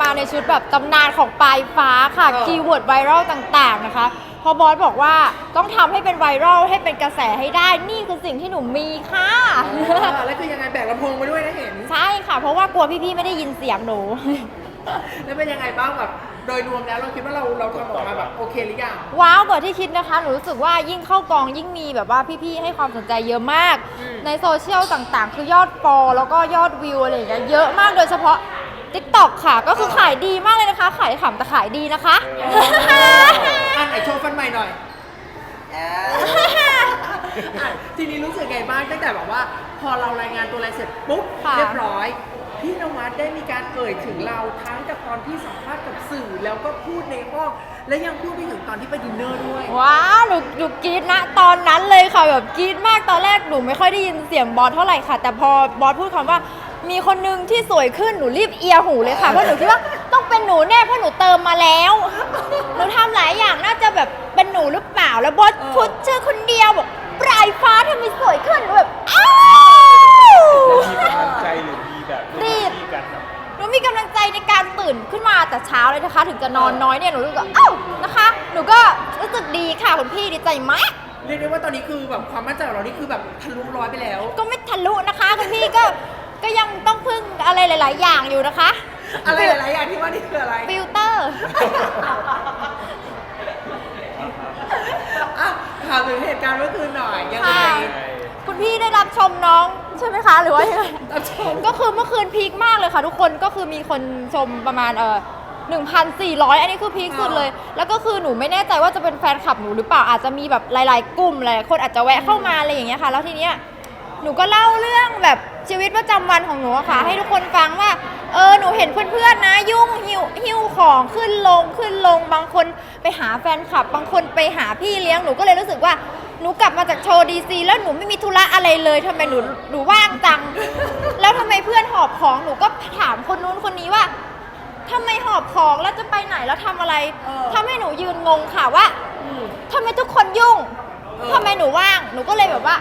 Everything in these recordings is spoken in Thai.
มาในชุดแบบตำนานของปลายฟ้าค่ะเออ คีย์เวิร์ดไวรัลต่างๆนะคะ พอบอสบอกว่าต้องทำให้เป็นไวรัลให้เป็นกระแสให้ได้นี่คือสิ่งที่หนูมีค่ะ อ่าแล้วคือยังไงแบกลำโพงไปด้วยนะเห็น ใช่ค่ะ เพราะว่ากลัวพี่ๆไม่ได้ยินเสียงหนู แล้วเป็นยังไงบ้างแบบโดยรวมแล้วเราคิดว่าเราเราทำออกมาแบบโอเคหรือยัง ว้าวกว่าที่คิดนะคะ หนูรู้สึกว่ายิ่งเข้ากองยิ่งมีแบบว่าพี่ๆ ให้ความสนใจเยอะมาก อืม ในโซเชียลต่างๆ คือยอดฟอลแล้วก็ยอดวิวอะไรอย่างเงี้ยเยอะมากโดยเฉพาะ TikTok ค่ะ ก็คือขายดีมากเลยนะคะ ขายขำแต่ขายดีนะคะ อันไหนโชว์ฟันใหม่หน่อยอะทีนี้รู้สึกไงบ้างตั้งแต่แบบว่า พอเรารายงานตัวอะไรเสร็จปุ๊บค่ะ เรียบร้อย พี่นวัดได้มีการเอ่ยถึงเราทั้งจากตอนที่สัมภาษณ์กับสื่อแล้วก็พูดในห้องและยังพูดไปถึงตอนที่ไปดินเนอร์ด้วย ว้าวหนูหนูกรี๊ดนะ ตอนนั้นเลยค่ะแบบกรี๊ดมากตอนแรกหนูไม่ค่อยได้ยินเสียงบอสเท่าไหร่ค่ะ แต่พอบอสพูดคำว่า มีคนนึงที่สวยขึ้นหนูรีบเอียหูเลยค่ะเพราะหนูคิดว่าต้องเป็นหนูแน่เพราะหนูเติมมาแล้วหนูทำหลายอย่างน่าจะแบบเป็นหนูหรือเปล่าแล้วบอสเออพูดชื่อคนเดียวบอกปลายฟ้าทำไมสวยขึ้นหนูแบบอ้าว มีกำลังใจหรือมีแบบรีบ ที่กันแบบหนูมีกำลังใจในการตื่นขึ้นมาแต่เช้าเลยนะคะ ถึงจะนอนน้อยเนี่ยหนูรู้สึกว่าเอ้านะคะ หนูก็รู้สึกดีค่ะคุณพี่ดีใจมาก เรียกได้ว่าตอนนี้คือแบบความมั่นใจของเรานี่คือแบบทะลุร้อยไปแล้ว ก็ไม่ทะลุนะคะคุณพี่ก็ ก็ยังต้องพึ่งอะไรหลาย ๆ อย่างอยู่นะคะ อะไรหลายๆอย่างที่ว่านี่คืออะไรฟิลเตอร์ อะถามถึงเหตุการณ์เมื่อคืนหน่อยยังไง ค่ะ คุณพี่ได้รับชมน้องใช่ไหมคะ หรือว่ายังไง รับชม ก็คือเมื่อคืนพีคมากเลยค่ะทุกคนก็คือมีคนชมประมาณเออ1,400 อันนี้คือพีคสุดเลย แล้วก็คือหนูไม่แน่ใจว่าจะเป็นแฟนคลับหนูหรือเปล่าอาจจะมีแบบหลาย ๆ กลุ่มหลายๆคนอาจจะแวะเข้ามาอะไรอย่างเงี้ยค่ะ แล้วทีเนี้ยหนูก็เล่าเรื่องแบบ ชีวิตประจำวันของหนูอะค่ะ ให้ทุกคนฟังว่า เออหนูเห็นเพื่อนๆนะ ยุ่งหิวหิ้วของขึ้นลงขึ้นลงบางคนไปหาแฟนคลับ บางคนไปหาพี่เลี้ยงหนูก็เลยรู้สึกว่าหนูกลับมาจากโชว์ดีซีแล้วหนูไม่มีธุระอะไรเลยทำไมหนูหนูว่างจัง แล้วทำไมเพื่อนหอบของหนูก็ถามคนนู้นคนนี้ว่าทำไมหอบของแล้วจะไปไหนแล้วทำอะไรเออทำให้หนูยืนงงค่ะว่าอืมทำไมทุกคนยุ่งเออทำไมหนูว่างหนูก็เลยแบบว่า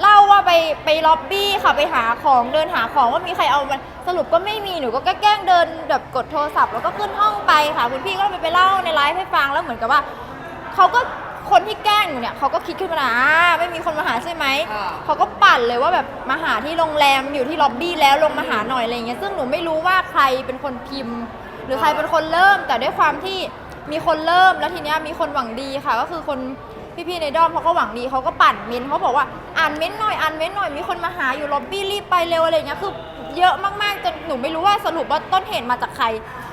เล่าว่าไปไปล็อบบี้ค่ะไปหาของเดินหาของว่ามีใครเอามันสรุปก็ไม่มีหนูก็แกล้งเดินแบบกดโทรศัพท์แล้วก็ขึ้นห้องไปค่ะคุณพี่ก็ไปไปเล่าในไลฟ์ให้ฟังแล้วเหมือนกับว่าเขาก็คนที่แกล้งหนูเนี่ยเขาก็คิดขึ้นมาอ่าไม่มีคนมาหาใช่ไหมอ่า เขาก็ปั่นเลยว่าแบบมาหาที่โรงแรมอยู่ที่ล็อบบี้แล้วลงมาหาหน่อยอะไรอย่างเงี้ยซึ่งหนูไม่รู้ว่าใครเป็นคนพิมพ์ หรือใครเป็นคนเริ่มแต่ด้วยความที่มีคนเริ่มแล้วทีเนี้ยมีคนหวังดีค่ะ ก็คือคน พี่ๆในด้อมเขาก็หวังดีเขาก็ปั่นเม้นต์เขาบอกว่าอ่านเม้นต์หน่อยอ่านเม้นต์หน่อยมีคนมาหาอยู่ล็อบบี้รีบไปเร็วอะไรอย่างเงี้ยคือเยอะมากๆจนหนูไม่รู้ว่าสรุปว่าต้นเหตุมาจากใคร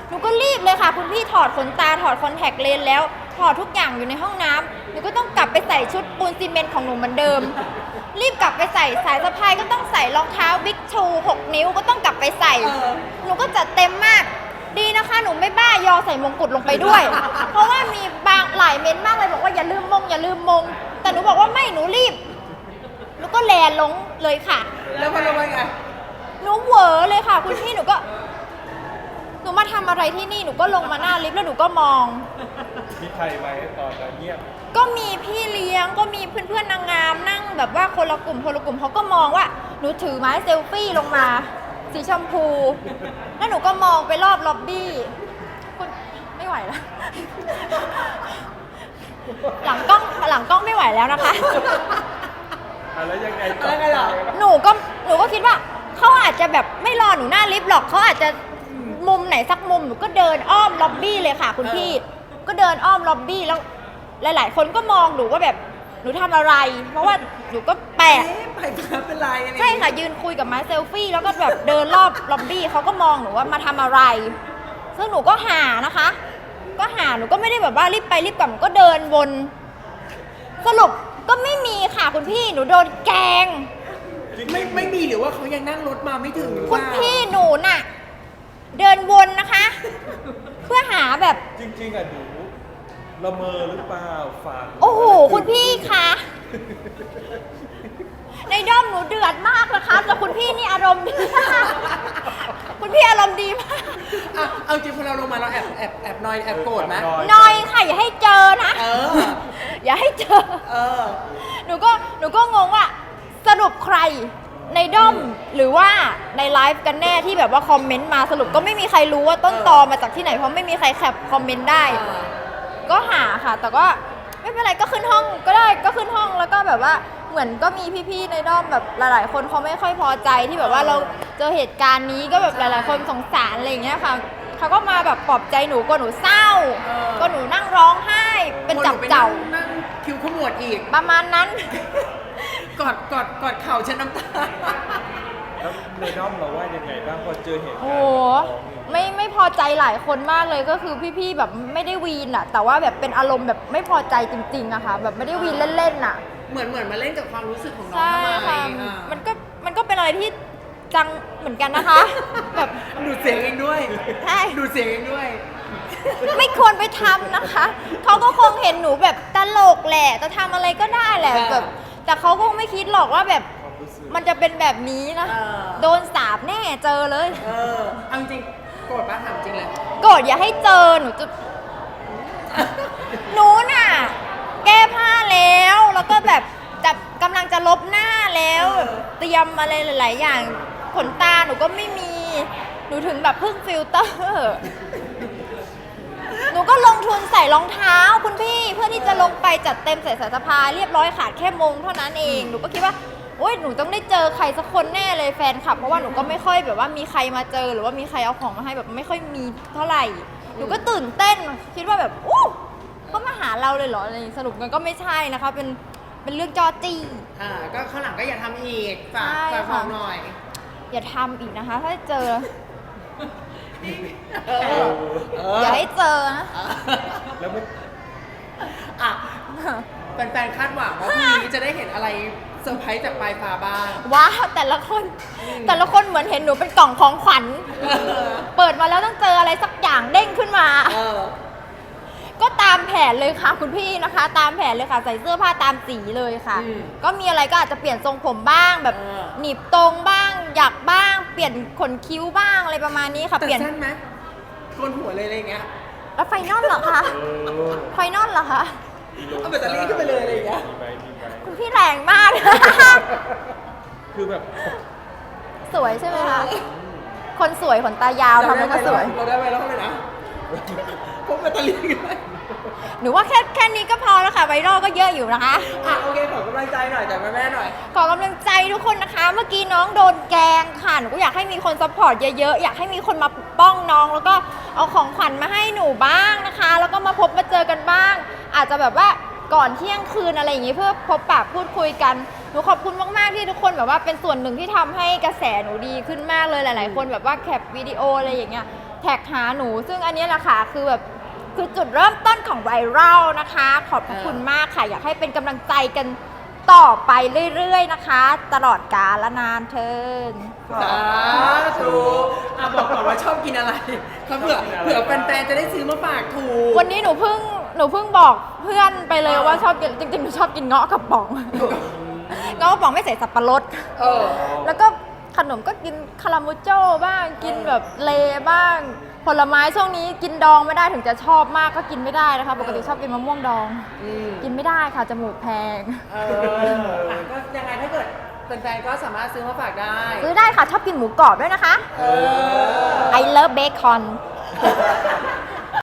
หนูก็รีบเลยค่ะ คุณพี่ถอดขนตาถอดคอนแทคเลนส์แล้วถอดทุกอย่างอยู่ในห้องน้ำหนูก็ต้องกลับไปใส่ชุดปูนซีเมนต์ของหนูเหมือนเดิม รีบกลับไปใส่สายสะพายก็ต้องใส่รองเท้าบิ๊กชู6นิ้วก็ต้องกลับไปใส่เออหนูก็จัดเต็มมาก ดีนะคะหนูไม่บ้ายอใส่มงกุฎลงไปด้วย เพราะว่ามีบางหลายเม้นต์มากเลยบอกว่าอย่าลืมมง อย่าลืมมง แต่หนูบอกว่าไม่หนูรีบหนูก็แลนลงเลยค่ะ แล้วมันลงมาไง หนูเหวอเลยค่ะ คุณพี่หนูก็ หนูมาทำอะไรที่นี่หนูก็ลงมาหน้าลิฟต์แล้วหนูก็มอง มีใครไหมตอนนั้นเงียบก็มีพี่เลี้ยงก็มีเพื่อนๆนางงามนั่งแบบว่าคนละกลุ่มคนละกลุ่มเขาก็มองว่า หนูถือไม้เซลฟี่ลงมา สีชมพู แล้วหนูก็มองไปรอบล็อบบี้คุณไม่ไหวแล้ว หลังกล้องหลังกล้องไม่ไหวแล้วนะคะ อะแล้วยังไงแล้วไงล่ะหนูก็หนูก็คิดว่าเขาอาจจะแบบไม่รอหนูหน้าลิฟต์หรอกเขาอาจจะมุมไหนสักมุมหนูก็เดินอ้อมล็อบบี้เลยค่ะคุณพี่ ก็เดินอ้อมล็อบบี้แล้ว หลาย ๆ คนก็มองหนูว่าแบบหนูทำอะไร เพราะว่าหนูก็แป ลกเอ๊ะไปครับเป็นไรอะไรอย่างใช่งี้ค่ะยืนคุยกับไม้เซลฟี่แล้วก็แบบเดินรอบล็อบบี้เขาก็มองหนูว่ามาทำอะไร ซึ่งหนูก็หานะคะ ก็หาหนูก็ไม่ได้แบบว่ารีบไปรีบกลับหนูก็เดินวน สรุปก็ไม่มีค่ะคุณพี่หนูโดนแกล้ง ไม่ไม่มีหรือว่าเขายังนั่งรถมาไม่ถึงหรือคุณว่าพี่หนูน่ะ เดินวนนะคะ เพื่อหาแบบ จริงๆอะหนูละเมอหรือเปล่าฝันโอ้โห คุณพี่คะ ในด้อมหนูเดือดมากนะคะแต่คุณพี่นี่อารมณ์ดีมากคุณพี่อารมณ์ดีมากอะเอาจริงพอเราลงมาเราแอบแอบแอบนอยแอบโกรธไหมหน้อยค่ะอย่าให้เจอนะ เออ อย่าให้เจอ เออ หนูก็หนูก็งงว่าสรุปใครในด้อมหรือว่าในไลฟ์กันแน่ที่แบบว่าคอมเมนต์มาสรุปก็ไม่มีใครรู้ว่าต้นตอมาจากที่ไหนเพราะไม่มีใครแคปคอมเมนต์ได้ ก็หาค่ะ แต่ก็ไม่เป็นไรก็ขึ้นห้องก็ได้ก็ขึ้นห้อง แล้วก็แบบว่าเหมือนก็มีพี่ๆในด้อมแบบหลาย ๆ คนเขาไม่ค่อยพอใจที่แบบว่าเราเจอเหตุการณ์นี้ก็แบบหลาย ๆ คนสงสารอะไรอย่างเงี้ยค่ะเขาก็มาแบบปลอบใจหนูก็หนูเศร้า เออ ก็หนูนั่งร้องไห้เป็นจับเจ้าคนหนูไปนั่งนั่งคิ้วขมวดอีก ประมาณนั้น กอดกอดกอดเข่าฉันน้ำตา แล้วในด้อมเราว่ายังไงบ้างพอเจอเหตุการณ์โอ้โหไม่ไม่พอใจหลายคนมากเลยก็คือพี่ๆแบบไม่ได้วีนอะแต่ว่าแบบเป็นอารมณ์แบบไม่พอใจจริงๆอะค่ะ แบบไม่ได้วีนเล่นๆอะ เหมือนเหมือนมาเล่นกับความรู้สึกของน้องใช่ทำไมค่ะ อ่ามันก็มันก็เป็นอะไรที่จังเหมือนกันนะคะ แบบดูดเสียงเองด้วยใช่ ดูดเสียงเองด้วย ไม่ควรไปทำนะคะ เขาก็คงเห็นหนูแบบตลกแหละจะทำอะไรก็ได้แหละเออแบบ แต่เขาคงไม่คิดหรอกว่าแบบความรู้สึกมันจะเป็นแบบนี้นะ เออ โดนสาบแน่เจอเลย เออเอาจริงๆโกรธป้าถามจริงเลย โกรธอย่าให้เจอหนูจะ หนูน่ะ แก้ผ้าแล้ว แล้วก็แบบจะกำลังจะลบหน้าแล้ว เตรียมอะไรหลาย ๆ อย่างขนตาหนูก็ไม่มี หนูถึงแบบพึ่งฟิลเตอร์ หนูก็ลงทุนใส่รองเท้าคุณพี่เพื่อที่จะลงไปจัดเต็มใส่สายสะพายเรียบร้อยขาดแค่มงเท่านั้นเอง หนูก็คิดว่าโอ๊ยหนูต้องได้เจอใครสักคนแน่เลยแฟนคลับ เพราะว่าหนูก็ไม่ค่อยแบบว่ามีใครมาเจอหรือว่ามีใครเอาของมาให้แบบไม่ค่อยมีเท่าไหร่ หนูก็ตื่นเต้นคิดว่าแบบอู้ เขามาหาเราเลยเหรออะไรอย่างงี้สรุปมันก็ไม่ใช่นะคะ เป็นเป็นเรื่องจอจี้ อ่าก็ข้างหลังก็อย่าทำอีกฝากใช่ฝากบค่ะ อกหน่อยอย่าทำอีกนะคะ ถ้าเจอ เออเอออย่าให้เจอนะ แล้วไม่อะแฟนๆคาดหวังว่าพรุ่งนี้จะได้เห็นอะไรเซอร์ไพรส์จากปลายฟ้าบ้าง ว้าวแต่ละคนแต่ละคนเหมือนเห็นหนูเป็นกล่องของขวัญ เออเปิดมาแล้วต้องเจออะไรสักอย่างเด้งขึ้นมา เออ ก็ตามแผนเลยค่ะ คุณพี่นะคะ ตามแผนเลยค่ะ ใส่เสื้อผ้าตามสีเลยค่ะ อืมก็มีอะไรก็อาจจะเปลี่ยนทรงผมบ้างแบบ เออ หนีบตรงบ้างหยักบ้าง เปลี่ยนขนคิ้วบ้างอะไรประมาณนี้ค่ะแต่เปลี่ยนสั้นไหมโกนหัวเลยอะไรอย่างเงี้ยแล้วไฟนอลเหรอคะเออไฟนอลเหรอคะเอาแบตเตอรี่ขึ้นไปเลยอะไรอย่างเงี้ย มีไหมมีไหมคุณพี่แรงมาก คือแบบ สวยใช่ไหมคะคนสวยขนตายาวทำให้ก็สวย เราได้ไวรัลเลยนะพกแบตเตอรี่กันไป หนูว่าแค่แค่นี้ก็พอแล้วค่ะไวรัลก็เยอะอยู่นะคะ อะโอเคขอกำลังใจหน่อยจากแม่ๆหน่อย ขอกำลังใจทุกคนนะคะ เมื่อกี้น้องโดนแกล้งค่ะ หนูก็อยากให้มีคนซัพพอร์ตเยอะๆ อยากให้มีคนมาปกป้องน้อง แล้วก็เอาของขวัญมาให้หนูบ้างนะคะ แล้วก็มาพบมาเจอกันบ้าง อาจจะแบบว่าก่อนเที่ยงคืนอะไรอย่างงี้เพื่อพบปะพูดคุยกัน หนูขอบคุณมากๆที่ทุกคนแบบว่าเป็นส่วนหนึ่งที่ทำให้กระแสหนูดีขึ้นมากเลยหลาย ๆ คนแบบว่าแคปวิดีโออะไรอย่างเงี้ยแท็กหาหนู ซึ่งอันเนี้ยแหละค่ะคือแบบ คือจุดเริ่มต้นของไวรัลนะคะ ขอบพระคุณมากค่ะ อยากให้เป็นกำลังใจกันต่อไปเรื่อยๆนะคะ ตลอดกาลและนานเทิน สาธุอะบอกก่อนว่าชอบกินอะไรเขาเผื่อเผื่อแฟนๆจะได้ซื้อมาฝากถูก วันนี้หนูเพิ่งหนูเพิ่งบอกเพื่อนไปเลยเออว่าชอบกินจริงๆหนูชอบกินเงาะกับป๋องเงาะกับป๋องไม่ใส่สับปะรดเออ แล้วก็ขนมก็กินคารามูโจ้บ้างกินแบบเลบ้าง ผลไม้ช่วงนี้กินดองไม่ได้ถึงจะชอบมากก็กินไม่ได้นะคะ ปกติชอบกินมะม่วงดอง อืมกินไม่ได้ค่ะจมูกแพง เอออะก็ยังไงถ้าเกิดแฟนๆก็สามารถซื้อมาฝากได้ ซื้อได้ค่ะชอบกินหมูกรอบด้วยนะคะ เออ I love bacon